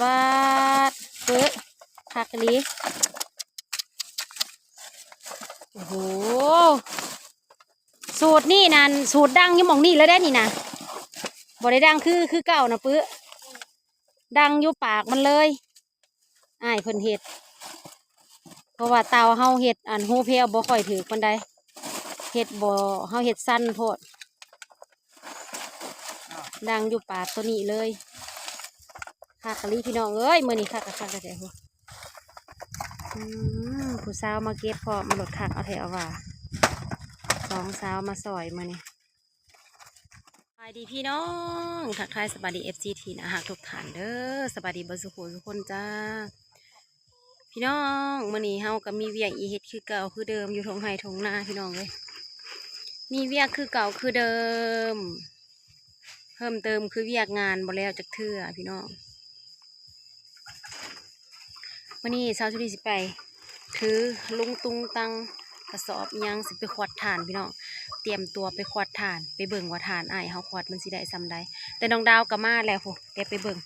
ปาดเปื้อคักลีโอ้โห สูตรนี่นั่นสูตรดังยี่มองนี่แล้วได้นี่นะบ่ได้ดังคือคือเก่านะปื้อดังอยู่ปากมันเลยอ้ายเพิ่นเห็ด เพราะว่าเตาเฮาเห็ดอันหูเพลบ่ค่อยถือปานใดเห็ดบ่เฮาเห็ดสั้นโพดดังอยู่ปากตัวนี้เลย คากะลีพี่น้องเอ้ยมื้อนี้คากะคักะแท้หัวผู้สาวมาเก็บพอมาหลดคักเอาแถวว่าสองสาวมาสอยมาเนี่ยสบายดีพี่น้องทักทายสบายดีเอฟซีทีนะหากทุกฐานเด้อสบายดีเบอร์สุขุทุกคนจ้า พี่น้องมื่อนี้เฮาก็มีเวียกอีเฮ็ดคือเก่าคือเดิมอยู่ทงไห้ทงนาพี่น้องเลยมีเวียกคือเก่าคือเดิม เพิ่มเติมคือเวียกงานบ่แล้วจักเทื่อพี่น้อง วันนี้สาวชุดีสิไป ถือลุงตุงตังกระสอบยังสิไปขวดถ่านพี่น้องเตรียมตัวไปขวดถ่าน ไปเบิ่งว่าถ่านไอ้เฮาขวดมันสิได้ซำใดแต่น้องดาวก็มาแล้วพวกแกไปเบิ่ง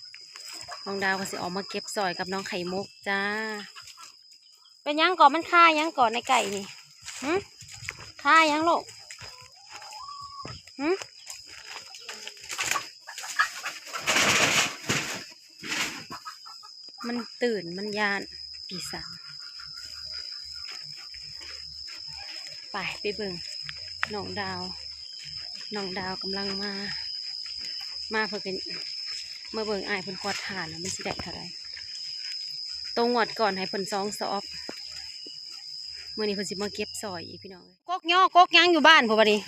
น้องดาวก็สิออกมาเก็บซอยกับน้องไข่มุกจ้า เป็นยังก่อนมันค่ายังก่อนในไก่นี่หึค่ายังลูกหึมั มันตื่นมันยานปีศาจไปไปเบิ่งน้องดาวน้องดาวกำลังมา มาเพื่อเป็นเมื่อเบิ่งอายเพิ่นควดทานแล้วมันสิได้เท่าไรตรงงวดก่อนให้เพิ่นสองสอบเมื่อนี้เพิ่นสิมาเก็บซอยอีกพี่น้องกกย่อกกยังอยู่บ้านพอบัดนี้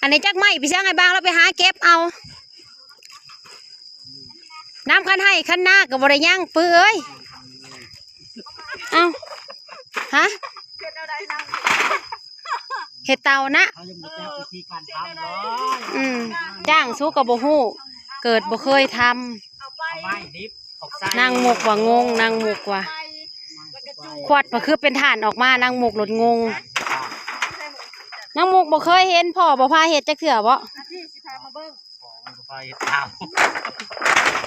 อันนี้จักไม้พี่ช่างไอ้บางเราไปหาเก็บเอา น้ำคันให้คันหน้ากับบริย่างปื้อเอ้ยเอาฮะเห็ดเตานะเขายังไม่แจ้งวิธีการทำเลยอืมจ้างสู้กับบ่ฮู้เกิดบ่เคยทเอาไม้ดิบขอบใส่ำนางหมกว่างงนางหมกว่าขวดก็คือเป็นฐานออกมานางหมกหลดงงนางหมกบ่เคยเห็นพ่อบ่พาเห็ดจักเถื่อบ่ของ ไฟตาม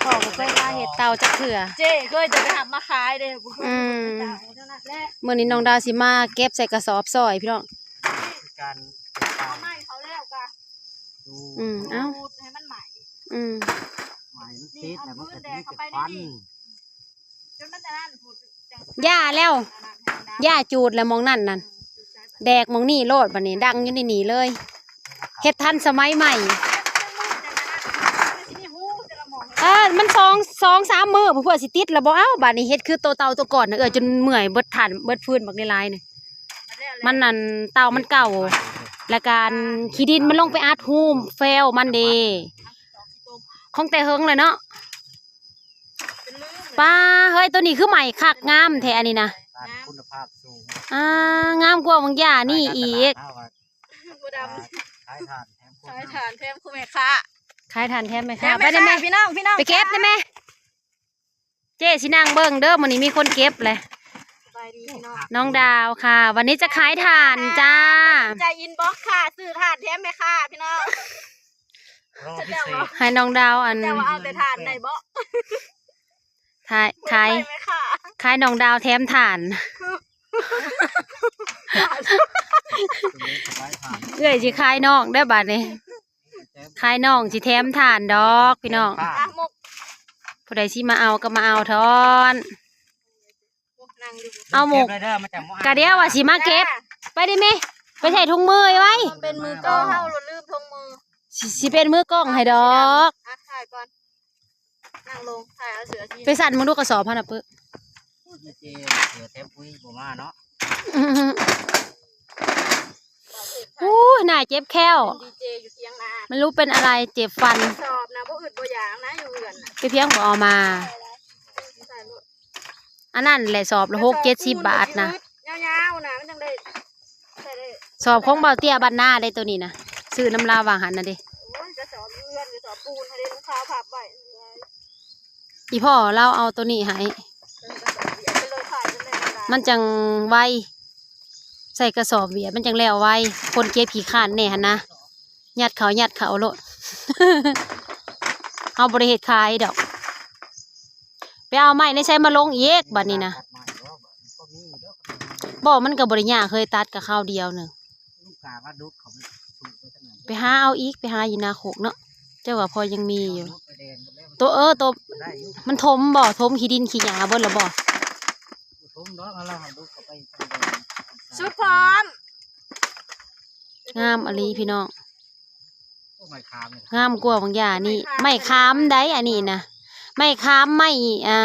พ่อบ่เคยพาเห็ดเตาจักเถื่อ เจ๊เคยจะไปทำมาขายเลยบุคคลอืมเท่านั้นแหละมื้อนี้น้องดาวสิมาเก็บใส่กระสอบซอยพี่น้อง คือการติดตาเอามไม้เขาแล้วกะดูอืม เอ้าพูดให้มันใหม่ อืม ไม้มันติดแต่มันก็จะมีแต่ฟันจนมันจะนั่นพูดจังย่าแล้วอันนั้นให้มันดังย่าจูดแล้วมองนั่นนั่น แดกมองนี่โลดบัดนี้ดังอยู่ในนี่เลยเฮ็ดทันสมัยใหม่ ที่นี่หูจะละมอง เออ มันสองสองสามมือเพื่อสิติดแล้วบ่เอ้าบัดนี้เฮ็ดคือตัวเตาตัวก่อนน่ะเออจนเมื่อยเบิดฐานเบิดพื้นบักในลายนี่มันนั่นเตามันเก่า และการขี้ดินมันลงไปอัดหูมเฟลมันเดของแต่เฮิงเลยเนาะป้าเฮ้ยตัวนี้คือใหม่คักงามแท้อันนี้นะการคุณภาพสูงอ่างามกว่าบางอย่างนี่อีกผู้ดขายทานแถมำขายฐานแถมคู่แม่ค้า ขายทานแท้ไหมแถคะมไปแม่ได้ไหมค้าพี่น้องพี่น้องไปเก็บได้ไหมเจ๊สินางเบิ่งเด้อมื้อนี้มีคนเก็บเลยสบายดีพี่น้องน้องดาวค่ะ วันนี้จะขายถ่านจ้าใจอินบ็อกซ์ค่ะซื้อฐานแถมแม่ค้าพี่น้องรอบพิเศษให้น้องดาวอันแต่ว่าเอาแต่ฐานในบ่ขายขายไปแม่ค้าขายน้องดาวแถมถ่านตัวนี้ขายทานเอ้ยสิขายน้องได้อบัดนี้แถม ขายน้องสิแถมถ่านดอกพี่น้องผ้าอะหมกผู้ใดสิมาเอาก็มาเอาทอน หมกนั่งอยู่เอาหมกก็บเลยเด้อมาจากหมกะเดียวว่าสิมาเก็บ ไปได้ไหมไปใส่ถุงมือไว้เป็นมือก็เฮาหลุดลืมทงมือสิสิเป็นมือกล้องให้ดอก อะถ่ายก่อน นั่งลงถ่ายเอาเสือทีไปสั่นมึงดูกระสอบพันน่ะเปิ้ลเจเสือแถมปุ้ยบ่มาเนาะ อื้อหืออู้หน่าเจ็บแค้วดีเจอยู่เทียงนาไม่รู้เป็นอะไรเจ็บฟัน สอบนะบ่อึดบ่อยางนะอยู่เหือนน่ะไปเพียงบเอมา ใส่ลูกอันนั้นแหละสอบละหกเจ็ดสิบบาทนะยาวๆนะมันจังได้ใส่ได้สอบของเบาเตี้ยบ้านหน้าได้ตัวนี้นะซื้อน้ำลาวางหันนะเดิโอ้ยจะสอบเรือนจะสอบปูนให้ได้ลูกค้าผับไว้เอออีพ่อเราเอาตัวนี้ให้จะสอบเบียดไปเลยถ่ายจนได้เวลามันจังไว ใส่กระสอบเบียมันจังแล้วไว้ คนเก็บผีขานแน่หันะยัดเขายัดเขาโลดเฮาบ่ได้เฮ็ดขายดอก ไปเอาไม้ในใช้มาลงอีกบัดนี้นะตัดไม้เด้อกมันก็บ่ได้ยาเคยตัดกับข้าวเดียวหนึ่งไปหาเอาอีกไปหาอยู่นาโคกเนาะเจ้าว่าพอยังมีอยู่ ตัวเออตัวมันทมบ่ทมขี้ดินขี้หญ้าบิดแล้วบ่ทุ่มเนาะเราดุด ชุดพร้อม งามอลีพี่น้องโอ้ไม่ขามเลยงามกว่าบางอย่างนี่ไม่ค้ามได้อันนี้นะไม่ค้ามไม่อ่า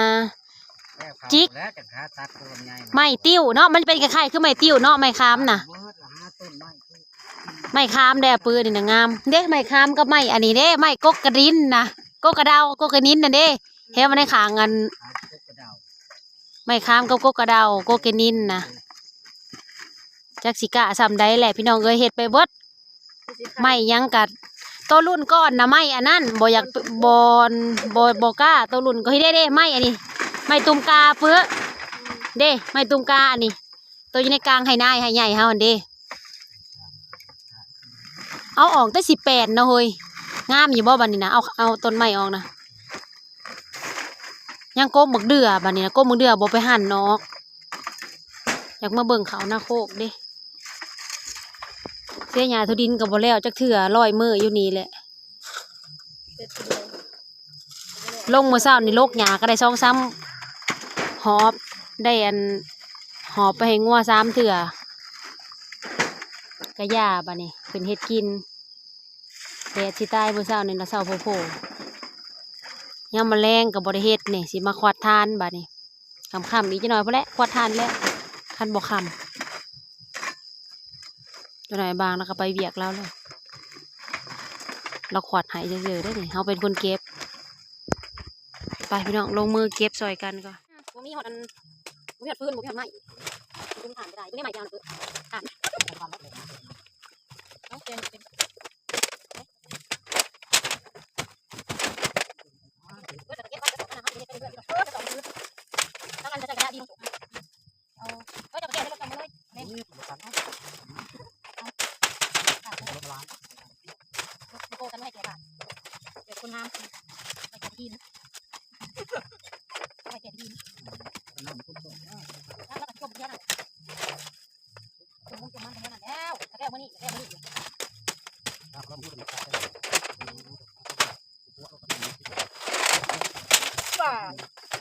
แล้วเขาจิกแล้วจะขาตัดตัวใหญ่นะไม่ติ้วเนาะมันเป็นคล้ายๆคือไม่ติ้วเนาะไม่ค้ามน่ะเบิดละห้าต้นไม้คือไม่ค้ามแด่ปืนนี่นะงามเด้ไม่ค้ามก็ไม่อันนี้เด้ไม่กกกระดินนะกกกระเดากกกระนินน่ะเด้เฮ็ดมาในขางอันขามพวกกระเดาไม่ค้ามกับกกกระเดากกกระนินนะ จักสิกะซ้ำใดแหละพี่น้องเอ้ยเฮ็ดไปเบิดไม่หยังกัดตัวรุ่นก้อนนะไม่อันนั้นบ่อยากบอนบ่บ่กล้าตัวรุ่นก็เฮ็ดได้เด้ไม่อันนี้ ไม่ตุ่มกาเปื้อเด้ไม่ตุ้มกาอันนี้ ตัวอยู่ในกลางให้นายให้ใหญ่เฮาอันเด้เอาออกได้สิแปดนะเฮ้ยงามอยู่บ่บัดนี้นะเอาเอาต้นไม้ออกนะยังโก้มบักเดือบัดนี้นะโก้มบักเดือบ่ไปหั่นนอกอยากมาเบิ่งเขาหน้าโคกเด้เสียหญ้าทุดินกับบ่แล้วจักเถื่อลอยมืออยู่นี่แหละเลยลงมื้อเช้านี่โลกหญ้าก็ได้สองซ้ำหอบได้อันหอบไปให้งัวสามเถื่อกระยาบัดนี้เป็นเฮ็ดกินแดดสิตายมื้อเช้านี่ละเช้าโพโพยามมาแรงกับบริเฮ็ดนี่สิมาควาดทานบัดนี้ค่ำอีกจักหน่อยพอแล้วควาดทานแล้วคันบ่ค่ำ จักหน่อยบางแล้วก็ไปเวียกแล้วเลยเราขวาดใหายเฉยๆได้นี่เฮาเป็นคนเก็บ ไปพี่น้องลงมือเก็บซอยกันก่อนบ่มีหอดอันบ่มีหอดฟืนบ่มีหอดไม้คุณถ่านไม่ได้ตัวนี้ไม้ยาวนะเพิ่นถ่านเอาเต็มเต็มเพิ่นจะเก็บไว้จะส่งมานะครับเดี๋ยวจะไปเรื่อยๆเพิ่นจะส่งมือแล้วกันจะจะกระดาษดีมาส่งเอาเพิ่นจะไปเก็บแล้วก็ส่งมาเลยนี่ นี่ตัวกันเนาะ ถ่านเลย รถล้าง โกกันไม่ให้เก็บบาทเดี๋ยวคนงามไปเก็บที่นะไปเก็บที่นะ น้ำต้นต้น แล้วก็จมเท่านั้นจมมุ้งจมมันเท่านั้นแล้วตะแก้วมานี่ตะแก้วมานี่ ครับเราพูดกัน ป่า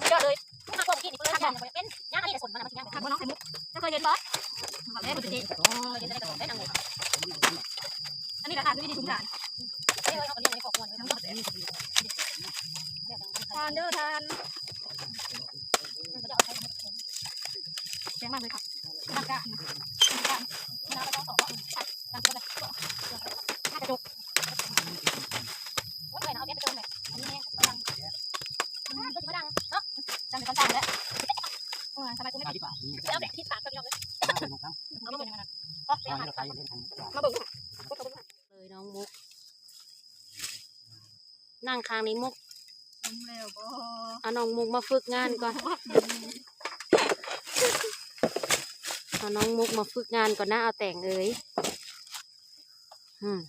เยอะเลยทุกคนกินนี่เพื่อนยังเป็นย่างอันนี้แต่ส่วนมันมันย่างทำบนน้องไข่มุกจะเคยเห็นบอสมาแล้วมันจะเจ๊เย็นได้แต่ได้นางเลยอันนี้ราคาคือวิธีถุงด่านเฮ้ยเขาเรียกในขอบวนทั้งหมดเลยทานเด้อทานเอาใช้แข็งมากเลยค่ะทานกะน้ำไปต้องสองว่าตั้งตัวแบบน่ากระจก ว่าไปนะเอาเบี้ยไปตรงไหนอันนี้เนี่ยดังก็จะมาดังเนาะ จำเป็นคนจำแล้วโอ้ยทำไมกูไม่ ขา ติดที่ปากนี่เอาแบบคิดปากก็ยอมเลยนะครับเอาไม่เป็นอย่างนั้นก็ไปเราเอาหันจะใช้เล่นทางมาเบิ่งก็ตรงนั้นเลยน้องมุก นั่งคางนี้มุกแล้วบ่เอาน้องมุกมาฝึกงานก่อนเอาน้องมุกมาฝึกงานก่อนนะเอาแต่งเอ้ยอืม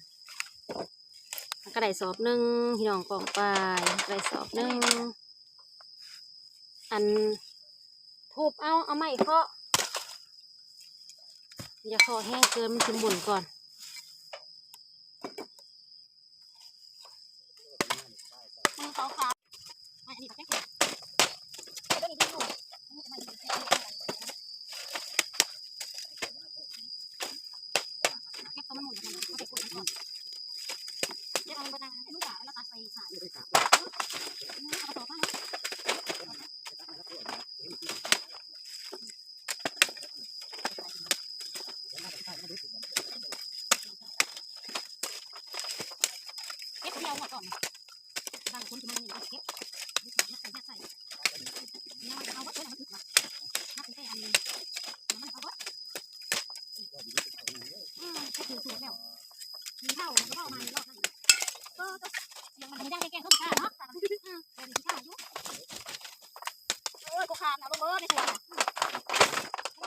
ก็ได้สอบหนึ่งพี่น้องกองไปได้สอบหนึ่งอันทูบเอาเอาไม่เคาะ อย่าเคาะแห้งเกินมันจะหมุนก่อนมือเขาขาไม่อันนี้แค่แข็งก็มีที่อยู่เก็บตัวมันหมุนกันนะเก็บตัวมันก่อนเก็บเอาไปนั่งให้ลูกสาวแล้วตัดไปขายเอาต่อมา เก็บเดียวหัวก่อนบางคนจะมันเก็บนี่ใส่ใส่ใส่เนี่ยเอาวัดไว้แล้วมันอึดนะ นับเป็นแค่อันนี้มันเอาวัดอืมก็ถือถูกแล้วมีเท่ามันเท่ามาอีกรอบนึงก็ยังมันไม่ได้แก่เข้าข้าเนาะอืมเป็นข้าอยู่โอ้ยกูขาดนะลูกเอ้ยในสวน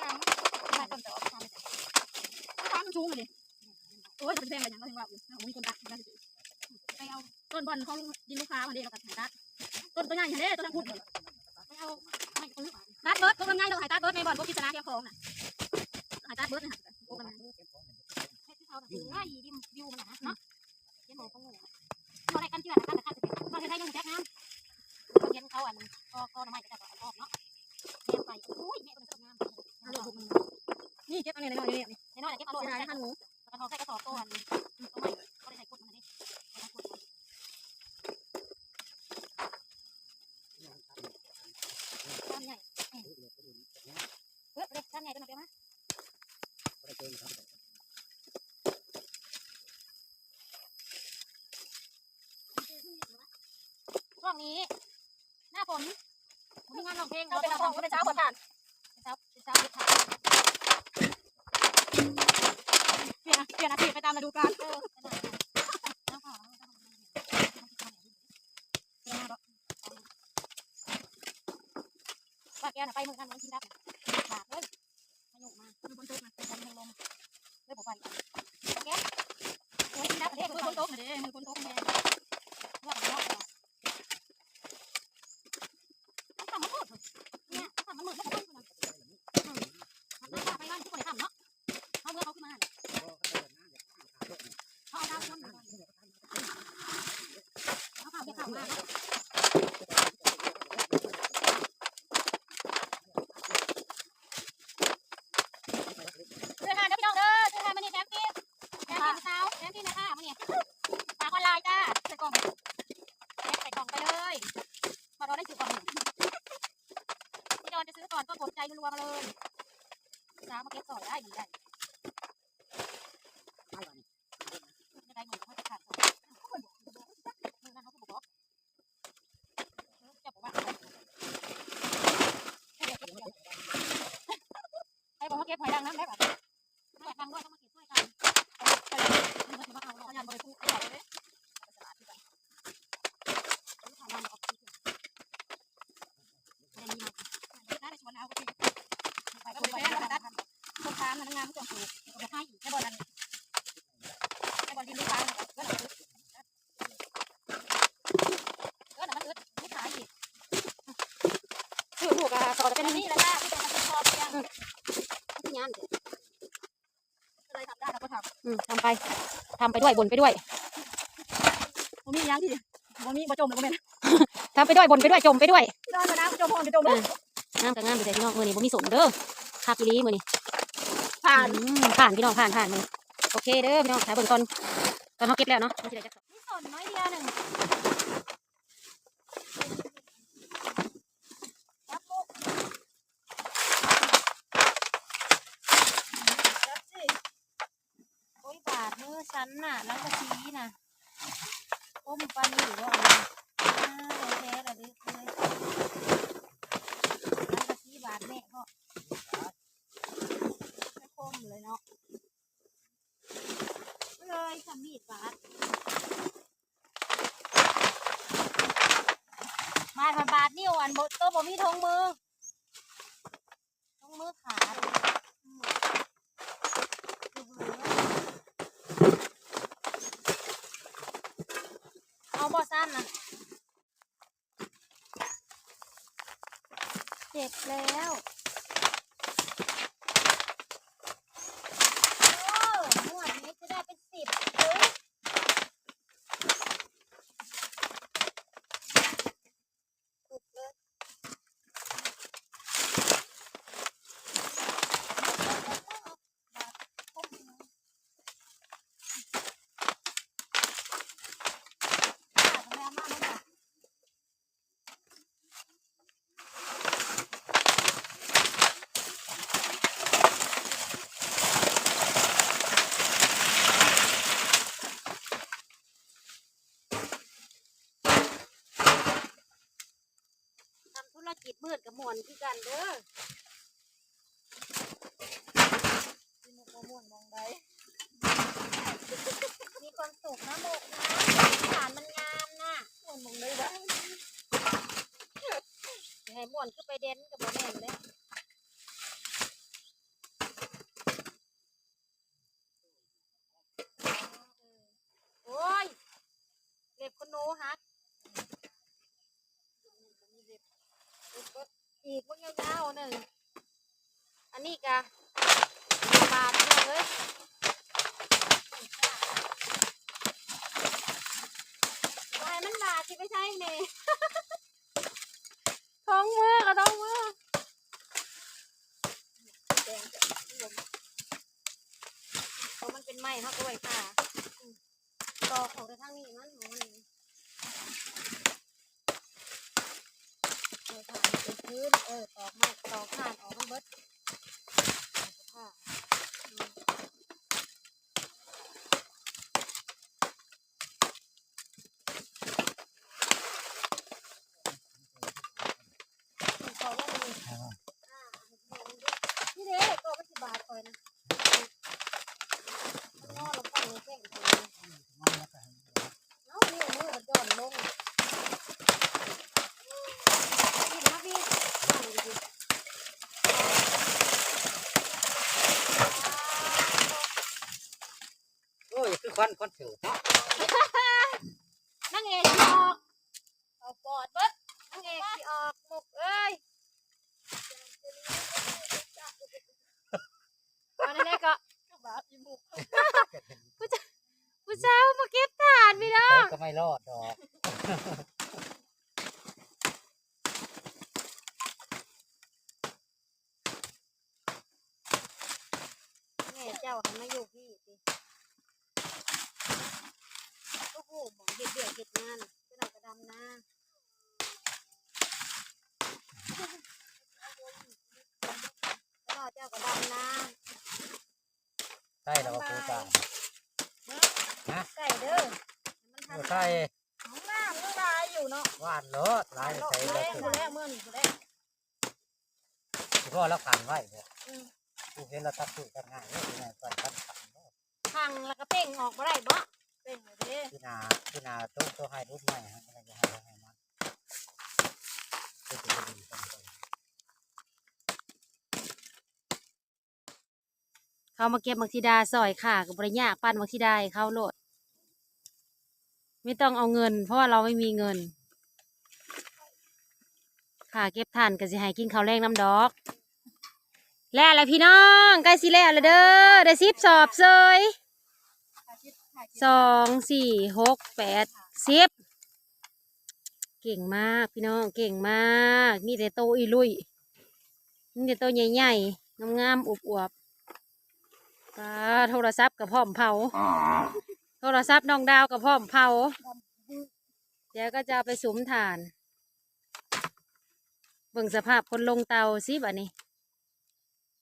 งามได้ต้นทำทำมันชุ่มเลยโอ้ยจะเป็นแพงอะไรอย่เงี้ยว่าอยู่มีคนตัดได้ไปเอา ต้นบอลของดินลูกค้ามาเด้เราก็ถ่ายตัดต้นตันง่าไม่เอาหาถ่ายตัดเบิร์ดในบ่อลพวกกิจนาเทียมของน่ะถ่ายตัดเบิร์ดนะโอ้กันนะให้ที่เขาแบบง่ายดิมวิวมันนะเนาะเย็นหมูของหมูเราได้กันเจือนะกันแต่กันเราจะได้ยังแจ็คน้ำเย็นเขาอันก็ก็น้ำมันจะแบบออกเนาะเลี้ยงไปโอ้ยแม่เป็นเสื้องามนี่เก็บอันนี้น้อยๆนี่ใน้อยๆเก็บเอาลงได้ทันหมูกระทองใส่กระสอบตัวอันตัวใหม่ก็ได้ใส่กุดมันนี่ ด้านใหญ่เออเฮ้ยเด็กด้านใหญ่จะมาเปียมาช่วงนี้ หน้าฝนผมมีงานร้ องเพลงเราเป็นร้องก็เป็นเช้าก่อนทานเป็นเช้าเป็นเช้าเด็ดขาดเปลี่ยนเปลี่ยนอาชีพไปตามฤดูกาลเออน้ำเปล่าเปลี่ยนหน้าดอกว่าแกน่ะไปมึงกันมึงกินดับขาดเลยมาอยู่มาดูบนโต๊ะนะบนลมเลยบอกไปแกโอ้ยกินดับเด้มือบนโต๊ะเด้มือบนโต๊ะแม่ว่ากันเนาะทำมันหมดเนี่ยทำมันหมดแล้วก็ต้องมันน่าไปบ้านทุกคนทำเนาะเขาเมื่อเขาขึ้นมาเขาเอาดาวขึ้นมาเขาพาไปข่าวมาเสื้อทานเด้อพี่น้องเด้อเสื้อทานมาเนี่ยแถมกินแถมกินเช้าแถมกินนะคะมาเนี่ยฝากออนไลน์จ้าใส่กล่องใส่กล่องไปเลยพอเราได้ซื้อกล่องพี่ดอนจะซื้อก่อนก็กดใจรัวๆมาเลยสาวมาเก็บสอยได้ดีได้จะได้หมดเขาจะขาดสอยมือนั้นเขาก็บอกจะบอกว่าให้ บอกว่าเก็บหอยดังน้ำได้แบบหอยดังด้วยต้องมาเก็บด้วยกันนจะมาเอาเรายันบริสุทธิ์ใหญ่เลยถ่ายมันออกทีเรียวนี้ได้ไปชวนเอาไปไปก็ไปแล้วตัดคนค้านมันงานผู้จองปลูกจะให้แค่บอลนั้นแค่บอลดินลูกค้าก็หนักก็หนักมันอึดลูกค้าอีกคือลูกอะต่อจะเป็นนี่แหละจ้าที่เป็นคอเพียงานก็เลยทำได้แล้วก็ทำอืมทำไปทำไปด้วยบ่นไปด้วยผมมียังที่ผมมีประจมเลยผมเป็นทำไปด้วยบ่นไปด้วยจมไปด้วยนอนมาน้ำประจมพอนประจมเลยงามกับงามไปใส่พี่น้องมือนี้บ่มีสมเด้อคักอีหลีมือนี้ผ่าน อืมผ่านพี่น้องผ่านผ่านมือโอเคเด้อพี่น้องถ่ายเบิ่งตอนตอนเขาเก็บแล้วเนาะมันสิได้จัก นี่สนน้อยเดียวหนึ่งรับลูกรับสิ โอ้ยบาดมือฉันน่ะ นี้นะก้มปานนี่ว่าอะไรอ้าแท้ละดึกเลยแล้วก็ชี้บาดแม่ก็ไม่คมเลยเนาะเลยทำมีดบาดมาทำบาดนิ้วอันบตัวบ่มีทงมือทงมือขาดอืม เอาบ่ซ้ำนะเจ็บแล้ว โอ้หมวดนี้จะได้เป็นสิบเลยสุดเลยทำธุรกิจมืดกับหมวนคือ กันเด้อมีมุกมะม่วนมองได้มีความสุขนะหมกนะฐานมันงามนะหมวนมองได้บ้างให้หมวนคือไปเด่นกับโมแมนเลยโอ้ยเล็บขนหนู อีกพวกยาวๆหนึ่งอันนี้กะบาทเดียวเลยวายมันบาทที่ไม่ใช่เน่ท้องมือกับท้องมือแดงจะมเพราะมันเป็นไม้เขาก็ไว้ค่ะอืมตอกของแต่ทางนี้มันหนูนี่เออค่ะเป็ นพื้นเออตอกมาตอกห่านออกมาเบิดเอาไปค่ะอืมขอว่ามี อ่า นี่เด้ก็มันสิบาทคอยนะมันงอลงฝั่งนี้แข้งเลย มองแล้วก็ให้ เอ้านี่มือมันย่อนลงพี่นะพี่นั่งดิ โอ้ย คือควันควันเสือเนาะนั่งเอกสิออกเอาปอดเบิดนั่งเอกสิออกหมกเอ้ยเอาได้ๆก็บาปอีบุกผู้สาวมาเก็บถ่านพี่น้อใช้งก็ไม่รอดดอกแม่เจ้าหันมาอยู่พี่สิโอ้โหหมองเห็ดเดี่ยวเห็ดงานเจ้าหน่อยกระดำนาเจ้าหน่อยเจ้ากระดำนาใช่แล้วก็ปูตาไก่เด้อมันทันบ่ใช่ของหน้ามันลายอยู่เนาะว่านรถหลายใช้แรแล้วงคือแรกเมื่อนี่แรกพ่อแล้วขันไว้เนี่ยผู้เห็นเราตัดตู้กันง่ายเลยที่ไหนตอนขันขันเนาะพังแล้วก็เป่งออกมาได้บ่ ด้พี่นาที่นาตู้ตัวให้รุ่นใหม่ฮะอะไรจะให้เราให้มันก็จะดีกันไปเขามาเก็บมักทิดาซอยค่ะกับบริยาปั้นมักทิดาให้เขาโหลด ไม่ต้องเอาเงิน เพราะว่าเราไม่มีเงิน ค่ะเก็บทานก็สิให้กินข้าวแรงน้ำดอก แล้วอะไรพี่น้องใกล้สิแล้วแล้วเด้อได้สิบสอบเซย สองสี่หกแปดสิบเก่งมากพี่น้องเก่งมากมีแต่โตอีลุยมีแต่โตใหญ่ๆงามๆอวบๆอ่าโทรศัพท์กับพร้อมเผาโทรศัพท์น้องดาวกับพร้อมเผา เดี๋ยวก็จะเอาไปสุมฐาน เบิ่งสภาพคนลงเตาสิบัดนี้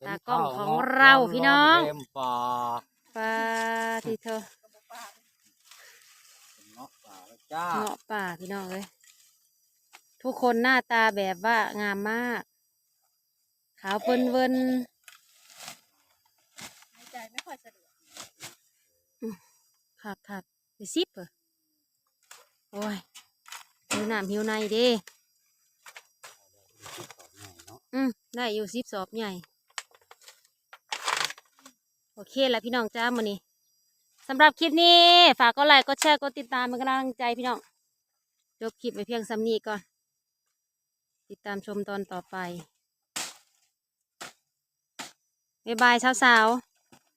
ตากล้องของเราพี่น้องเต็มปอปาทีเธอ เงาะป่าแล้ว จ้าเงาะป่าพี่น้องเอ้ยทุกคนหน้าตาแบบว่างามมาก ขาวเปิ้นเวินหายใจไม่ค่อยสะดวกคักคักไปซิบเหรอโอ้ยหิวน้ำหิวในเด้อืมได้อยู่สิบสอบใหญ่ โอเคแล้วพี่น้องจ้ามื้อนี้ สำหรับคลิปนี้ ฝากกดไลค์กดแชร์กดติดตามเป็นกำลังใจพี่น้องจบคลิปไปเพียงซ้ำนี้ก่อน ติดตามชมตอนต่อไปบ๊ายบายสาว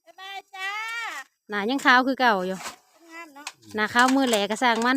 บ๊ายบายจ้า ๆหนายังขาวคือเก่าอยู่งามเนาะ หนาขาวมือแหลกระสร้างมัน